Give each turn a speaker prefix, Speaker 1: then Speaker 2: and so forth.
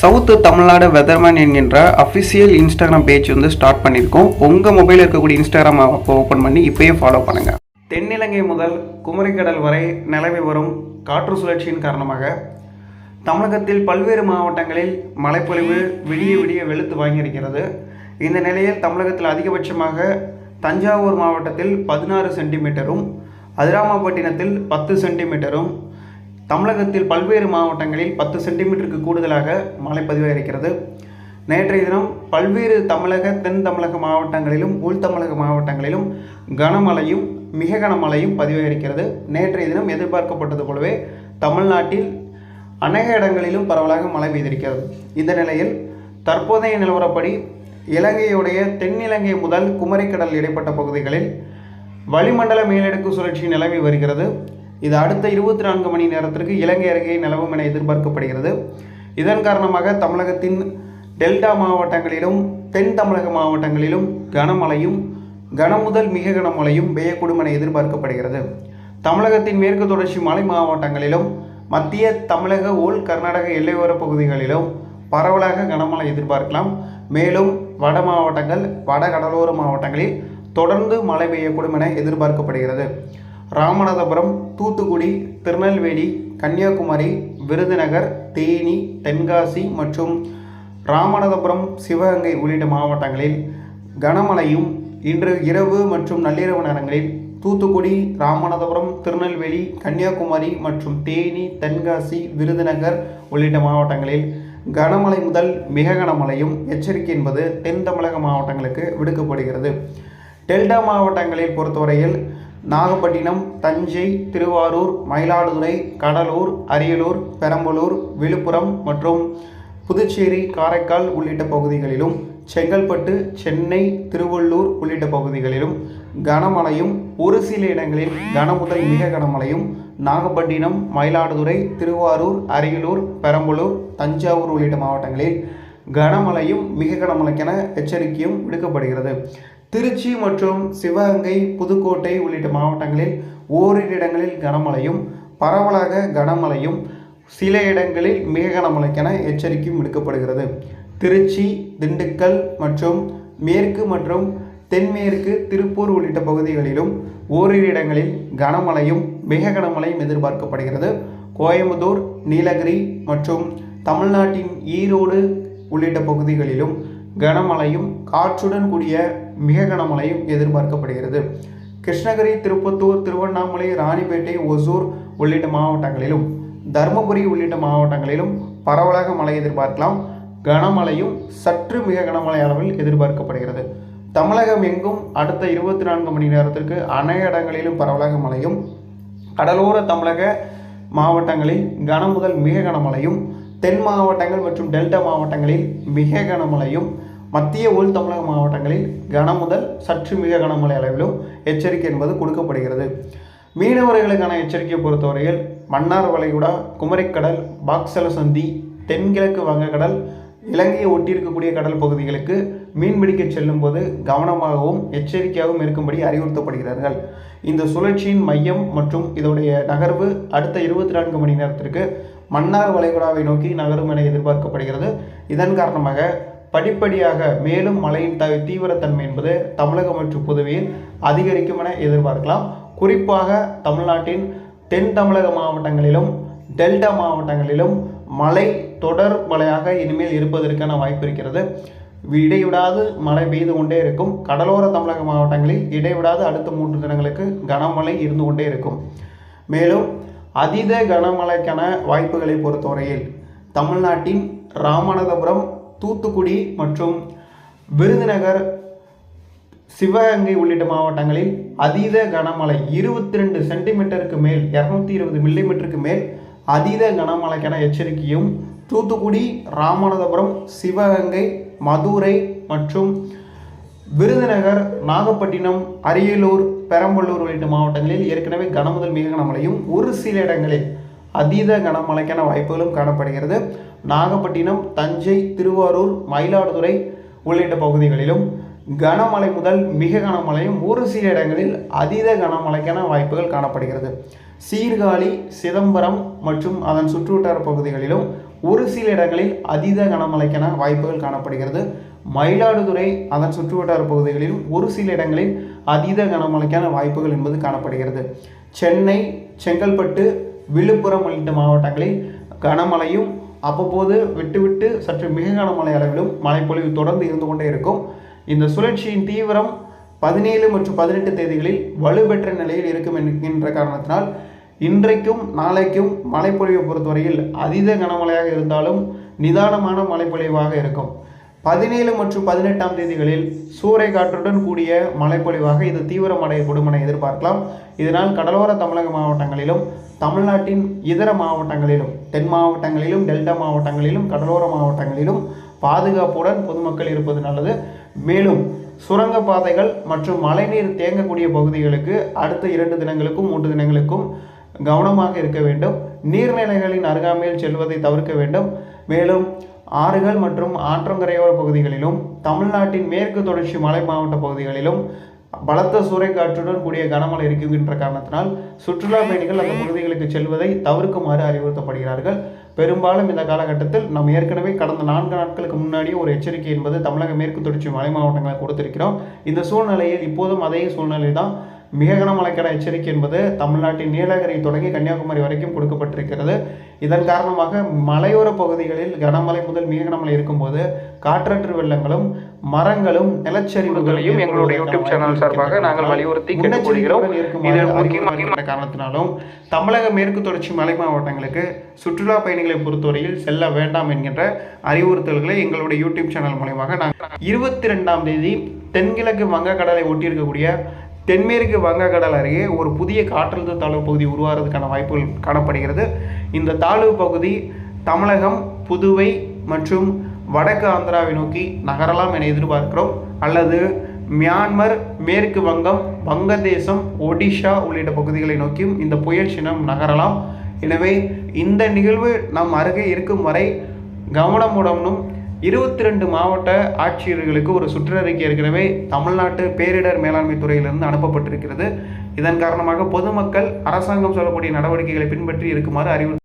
Speaker 1: South Tamil Nadu weatherman என்கின்ற official Instagram page வந்து start பண்ணியிருக்கோம். உங்கள் மொபைலில் இருக்கக்கூடிய இன்ஸ்டாகிராம் ஆப்பை ஓப்பன் பண்ணி இப்போயே ஃபாலோ பண்ணுங்கள் தென்னிலங்கை முதல் குமரிக்கடல் வரை நிலவி வரும் காற்று சுழற்சியின் காரணமாக தமிழகத்தில் பல்வேறு மாவட்டங்களில் மழைப்பொழிவு விடிய விடிய வெளுத்து வாங்கியிருக்கிறது. இந்த நிலையில் தமிழகத்தில் அதிகபட்சமாக தஞ்சாவூர் மாவட்டத்தில் பதினாறு சென்டிமீட்டரும் அதிராமப்பட்டினத்தில் பத்து சென்டிமீட்டரும் தமிழகத்தில் பல்வேறு மாவட்டங்களில் பத்து சென்டிமீட்டருக்கு கூடுதலாக மழை பதிவாயிருக்கிறது. நேற்றைய தினம் பல்வேறு தமிழக தென் தமிழக மாவட்டங்களிலும் உள் தமிழக மாவட்டங்களிலும் கனமழையும் மிக கனமழையும் பதிவாயிருக்கிறது. நேற்றைய தினம் எதிர்பார்க்கப்பட்டது போலவே தமிழ்நாட்டில் அநேக இடங்களிலும் பரவலாக மழை பெய்திருக்கிறது. இந்த நிலையில் தற்போதைய நிலவரப்படி இலங்கையுடைய தென்னிலங்கை முதல் குமரிக்கடல் இடைப்பட்ட பகுதிகளில் வளிமண்டல மேலடுக்கு சுழற்சி நிலவி வருகிறது. இது அடுத்த இருபத்தி நான்கு மணி நேரத்திற்கு இலங்கை அருகே நிலவும் என எதிர்பார்க்கப்படுகிறது. இதன் காரணமாக தமிழகத்தின் டெல்டா மாவட்டங்களிலும் தென் தமிழக மாவட்டங்களிலும் கனமழையும் கனமுதல் மிக கனமழையும் பெய்யக்கூடும் என எதிர்பார்க்கப்படுகிறது. தமிழகத்தின் மேற்கு தொடர்ச்சி மலை மாவட்டங்களிலும் மத்திய தமிழக உள் கர்நாடக எல்லையோர பகுதிகளிலும் பரவலாக கனமழை எதிர்பார்க்கலாம். மேலும் வட மாவட்டங்கள் வட கடலோர மாவட்டங்களில் தொடர்ந்து மழை பெய்யக்கூடும் என எதிர்பார்க்கப்படுகிறது. ராமநாதபுரம் தூத்துக்குடி திருநெல்வேலி கன்னியாகுமரி விருதுநகர் தேனி தென்காசி மற்றும் ராமநாதபுரம் சிவகங்கை உள்ளிட்ட மாவட்டங்களில் கனமழையும் இன்று இரவு மற்றும் நள்ளிரவு நேரங்களில் தூத்துக்குடி ராமநாதபுரம் திருநெல்வேலி கன்னியாகுமரி மற்றும் தேனி தென்காசி விருதுநகர் உள்ளிட்ட மாவட்டங்களில் கனமழை முதல் மிக கனமழையும் எச்சரிக்கை என்பது தென் தமிழக மாவட்டங்களுக்கு விடுக்கப்படுகிறது. டெல்டா மாவட்டங்களில் பொறுத்தவரையில் நாகப்பட்டினம் தஞ்சை திருவாரூர் மயிலாடுதுறை கடலூர் அரியலூர் பெரம்பலூர் விழுப்புரம் மற்றும் புதுச்சேரி காரைக்கால் உள்ளிட்ட பகுதிகளிலும் செங்கல்பட்டு சென்னை திருவள்ளூர் உள்ளிட்ட பகுதிகளிலும் கனமழையும் ஒரு சில இடங்களில் கனமுதல் மிக கனமழையும் நாகப்பட்டினம் மயிலாடுதுறை திருவாரூர் அரியலூர் பெரம்பலூர் தஞ்சாவூர் உள்ளிட்ட மாவட்டங்களில் கனமழையும் மிக கனமழைக்கென எச்சரிக்கையும் விடுக்கப்படுகிறது. திருச்சி மற்றும் சிவகங்கை புதுக்கோட்டை உள்ளிட்ட மாவட்டங்களில் ஓரிரு இடங்களில் கனமழையும் பரவலாக கனமழையும் சில இடங்களில் மிக கனமழைக்கென எச்சரிக்கையும் விடுக்கப்படுகிறது. திருச்சி திண்டுக்கல் மற்றும் மேற்கு மற்றும் தென்மேற்கு திருப்பூர் உள்ளிட்ட பகுதிகளிலும் ஓரிரு இடங்களில் கனமழையும் மிக கனமழையும் எதிர்பார்க்கப்படுகிறது. கோயம்புத்தூர் நீலகிரி மற்றும் தமிழ்நாட்டின் ஈரோடு உள்ளிட்ட பகுதிகளிலும் கனமழையும் காற்றுடன் கூடிய மிக கனமழையும் எதிர்பார்க்கப்படுகிறது. கிருஷ்ணகிரி திருப்பத்தூர் திருவண்ணாமலை ராணிப்பேட்டை ஒசூர் உள்ளிட்ட மாவட்டங்களிலும் தருமபுரி உள்ளிட்ட மாவட்டங்களிலும் பரவலாக மழை எதிர்பார்க்கலாம். கனமழையும் சற்று மிக கனமழை அளவில் எதிர்பார்க்கப்படுகிறது. தமிழகம் எங்கும் அடுத்த இருபத்தி நான்கு மணி நேரத்திற்கு அநேக இடங்களிலும் பரவலாக மழையும். கடலோர தமிழக மாவட்டங்களில் கன முதல் மிக கனமழையும். தென் மாவட்டங்கள் மற்றும் டெல்டா மாவட்டங்களில் மிக கனமழையும். மத்திய உள் தமிழக மாவட்டங்களில் கனமுதல் சற்று மிக கனமழை அளவிலும் எச்சரிக்கை என்பது கொடுக்கப்படுகிறது. மீனவர்களுக்கான எச்சரிக்கையை பொறுத்தவரையில் மன்னார் வளைகுடா குமரிக்கடல் பாக்சல சந்தி தென்கிழக்கு வங்கக்கடல் இலங்கையை ஒட்டியிருக்கக்கூடிய கடல் பகுதிகளுக்கு மீன்பிடிக்க செல்லும் போது கவனமாகவும் எச்சரிக்கையாகவும் இருக்கும்படி அறிவுறுத்தப்படுகிறார்கள். இந்த சுழற்சியின் மையம் மற்றும் இதோடைய நகர்வு அடுத்த இருபத்தி நான்கு மணி நேரத்திற்கு மன்னார் வளைகுடாவை நோக்கி நகரும் என எதிர்பார்க்கப்படுகிறது. இதன் காரணமாக படிப்படியாக மேலும் மழையின் த தீவிரத்தன்மை என்பது தமிழகம் மற்றும் புதுவையில் அதிகரிக்கும் என எதிர்பார்க்கலாம். குறிப்பாக தமிழ்நாட்டின் தென் தமிழக மாவட்டங்களிலும் டெல்டா மாவட்டங்களிலும் மழை தொடர் மழையாக இனிமேல் இருப்பதற்கான வாய்ப்பு இருக்கிறது. இடைவிடாது மழை பெய்து கொண்டே இருக்கும். கடலோர தமிழக மாவட்டங்களில் இடைவிடாது அடுத்த மூன்று தினங்களுக்கு கனமழை இருந்து கொண்டே இருக்கும். மேலும் அதீத கனமழைக்கான வாய்ப்புகளை பொறுத்தவரையில் தமிழ்நாட்டின் ராமநாதபுரம் தூத்துக்குடி மற்றும் விருதுநகர் சிவகங்கை உள்ளிட்ட மாவட்டங்களில் அதீத கனமழை இருபத்தி ரெண்டு சென்டிமீட்டருக்கு மேல் இரநூத்தி இருபது மில்லிமீட்டருக்கு மேல் அதீத கனமழைக்கான எச்சரிக்கையும் தூத்துக்குடி ராமநாதபுரம் சிவகங்கை மதுரை மற்றும் விருதுநகர் நாகப்பட்டினம் அரியலூர் பெரம்பலூர் உள்ளிட்ட மாவட்டங்களில் ஏற்கனவே கனமுதல் மிக கனமழையும் ஒரு சில இடங்களில் அதீத கனமழைக்கான வாய்ப்புகளும் காணப்படுகிறது. நாகப்பட்டினம் தஞ்சை திருவாரூர் மயிலாடுதுறை உள்ளிட்ட பகுதிகளிலும் கனமழை முதல் மிக கனமழையும் ஒரு சில இடங்களில் அதீத கனமழைக்கான வாய்ப்புகள் காணப்படுகிறது. சீர்காழி சிதம்பரம் மற்றும் அதன் சுற்றுவட்டார பகுதிகளிலும் ஒரு சில இடங்களில் அதீத கனமழைக்கான வாய்ப்புகள் காணப்படுகிறது. மயிலாடுதுறை அதன் சுற்றுவட்டார பகுதிகளிலும் ஒரு சில இடங்களில் அதீத கனமழைக்கான வாய்ப்புகள் என்பது காணப்படுகிறது. சென்னை செங்கல்பட்டு விழுப்புரம் உள்ளிட்ட மாவட்டங்களில் கனமழையும் அவ்வப்போது விட்டுவிட்டு சற்று மிக கனமழை அளவிலும் மழைப்பொழிவு தொடர்ந்து இருந்து கொண்டே இருக்கும். இந்த சுழற்சியின் தீவிரம் பதினேழு மற்றும் பதினெட்டு தேதிகளில் வலுப்பெற்ற நிலையில் இருக்கும் என்கின்ற காரணத்தினால் இன்றைக்கும் நாளைக்கும் மழைப்பொழிவை பொறுத்தவரையில் அதீத கனமழையாக இருந்தாலும் நிதானமான மழைப்பொழிவாக இருக்கும். பதினேழு மற்றும் பதினெட்டாம் தேதிகளில் சூறை காற்றுடன் கூடிய மழைப்பொழிவாக இது தீவிரமடையக்கூடும் என எதிர்பார்க்கலாம். இதனால் கடலோர தமிழக மாவட்டங்களிலும் தமிழ்நாட்டின் இதர மாவட்டங்களிலும் தென் மாவட்டங்களிலும் டெல்டா மாவட்டங்களிலும் கடலோர மாவட்டங்களிலும் பாதுகாப்புடன் பொதுமக்கள் இருப்பது நல்லது. மேலும் சுரங்கப்பாதைகள் மற்றும் மழைநீர் தேங்கக்கூடிய பகுதிகளுக்கு அடுத்த இரண்டு தினங்களுக்கும் மூன்று தினங்களுக்கும் கவனமாக இருக்க வேண்டும். நீர்நிலைகளின் அருகாமையில் செல்வதை தவிர்க்க வேண்டும். மேலும் ஆறுகள் மற்றும் ஆற்றங்கரையோர பகுதிகளிலும் தமிழ்நாட்டின் மேற்கு தொடர்ச்சி மலை மாவட்ட பகுதிகளிலும் பலத்த சூறைக்காற்றுடன் கூடிய கனமழை இருக்கின்ற காரணத்தினால் சுற்றுலா பயணிகள் அந்த பகுதிகளுக்கு செல்வதை தவிர்க்குமாறு அறிவுறுத்தப்படுகிறார்கள். பெரும்பாலும் இந்த காலகட்டத்தில் நாம் ஏற்கனவே கடந்த நான்கு நாட்களுக்கு முன்னாடியே ஒரு எச்சரிக்கை என்பது தமிழக மேற்கு தொடர்ச்சி மலை மாவட்டங்களை கொடுத்திருக்கிறோம். இந்த சூழ்நிலையில் இப்போதும் அதே சூழ்நிலை தான் மிக கனமழைக்கான எச்சரிக்கை என்பது தமிழ்நாட்டின் நீலகிரி தொடங்கி கன்னியாகுமரி வரைக்கும் கொடுக்கப்பட்டிருக்கிறது இதன் காரணமாக மலையோர பகுதிகளில் கனமழை முதல் மிக கனமழை இருக்கும்போது காற்றற்று வெள்ளங்களும் மரங்களும் நிலச்சரிவுகளையும்
Speaker 2: எங்களுடைய யூடியூப் சேனல் சார்பாக நாங்கள் வலியுறுத்தி கேட்டுக்கொள்கிறோம்.
Speaker 1: காரணத்தினாலும் தமிழக மேற்கு தொடர்ச்சி மலை மாவட்டங்களுக்கு சுற்றுலா பயணிகளை பொறுத்தவரையில் செல்ல வேண்டாம் என்கின்ற அறிவுறுத்தல்களை எங்களுடைய யூடியூப் சேனல் மூலயமாக நாங்கள் இருபத்தி ரெண்டாம் தேதி தென்கிழக்கு வங்கக்கடலை ஒட்டியிருக்கக்கூடிய தென்மேற்கு வங்கக்கடல் அருகே ஒரு புதிய காற்றழுத்த தாழ்வு பகுதி உருவாகிறதுக்கான வாய்ப்புகள் காணப்படுகிறது. இந்த தாழ்வு பகுதி தமிழகம் புதுவை மற்றும் வடக்கு ஆந்திராவை நோக்கி நகரலாம் என எதிர்பார்க்கிறோம். அல்லது மியான்மர் மேற்கு வங்கம் வங்கதேசம் ஒடிஷா உள்ளிட்ட பகுதிகளை நோக்கியும் இந்த புயல் சின்னம் நகரலாம். எனவே இந்த நிகழ்வு நம் அருகே இருக்கும் வரை கவனமுடனும் இருபத்தி ரெண்டு மாவட்ட ஆட்சியர்களுக்கு ஒரு சுற்றறிக்கை ஏற்கனவே தமிழ்நாட்டு பேரிடர் மேலாண்மை துறையிலிருந்து அனுப்பப்பட்டிருக்கிறது. இதன் காரணமாக பொதுமக்கள் அரசாங்கம் சொல்லக்கூடிய நடவடிக்கைகளை பின்பற்றி இருக்குமாறு அறிவுறுத்த